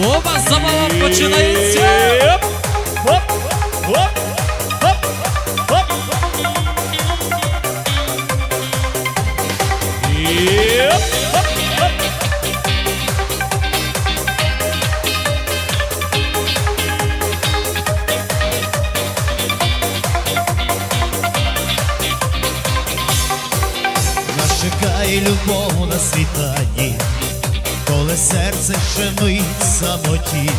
Опа, забава починається. Оп, оп, оп, оп. І оп, оп, оп. Нас чекає любов на світанні, коли серце ще мить самоті,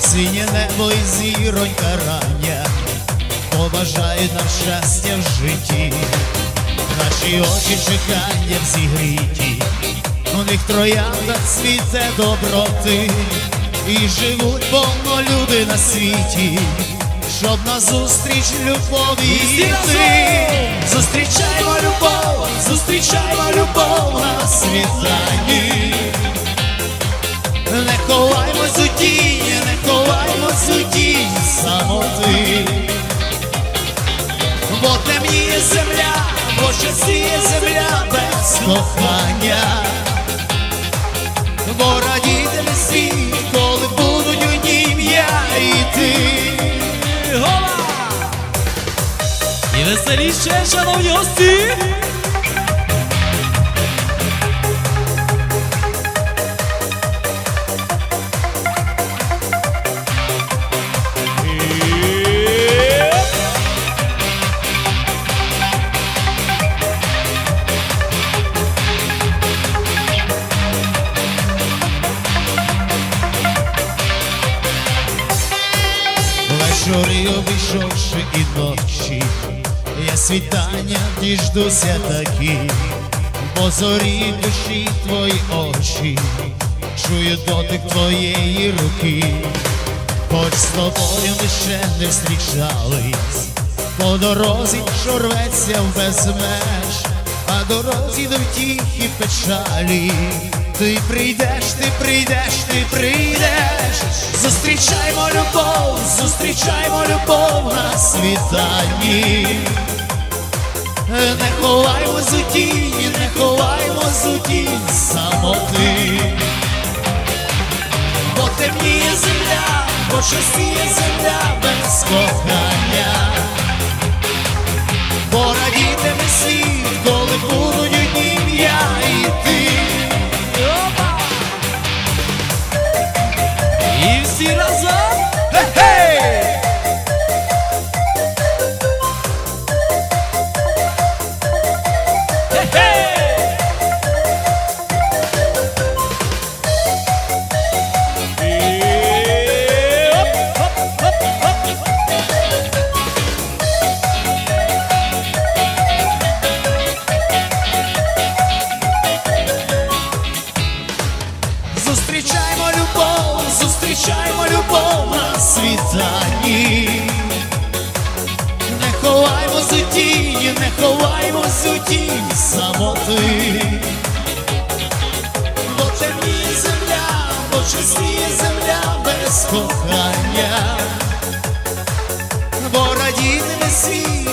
синє небо і зіронька рання, побажають нам щастя в житті, наші очі чекання зігріті, у них троянда цвіте доброти, і живуть повно люди на світі, щоб назустріч любові йти. разом! Не ховаймось у тіні, не ховаймось у тіні самоти. Бо темніє земля, бо щасіє земля без кохання. Бо радітиме світ, коли будуть у нім я і ти. Гола! І веселіше, шановні гості. Вечори обійшовши і ночі, я світання діждуся такі, бо зорі душі твої очі, чую дотик твоєї руки, хоч з тобою ми ще не зустрічались, по дорозі, що в безмеж, а дорозі до втіхи печалі. Ти прийдеш, ти прийдеш, ти прийдеш, зустрічаймо любов, зустрічаймо любов на світанні. Не ховаймось у тіні, не ховаймось у тіні самоти. Бо темніє земля, бо чистіє земля без кохання. І всі разом. Зустрічаймо любов на світанні. Не ховаймось у тіні, не ховаймось у тіні самоти. Бо темніє земля, бо чистіє земля без кохання. Бо радітиме світ,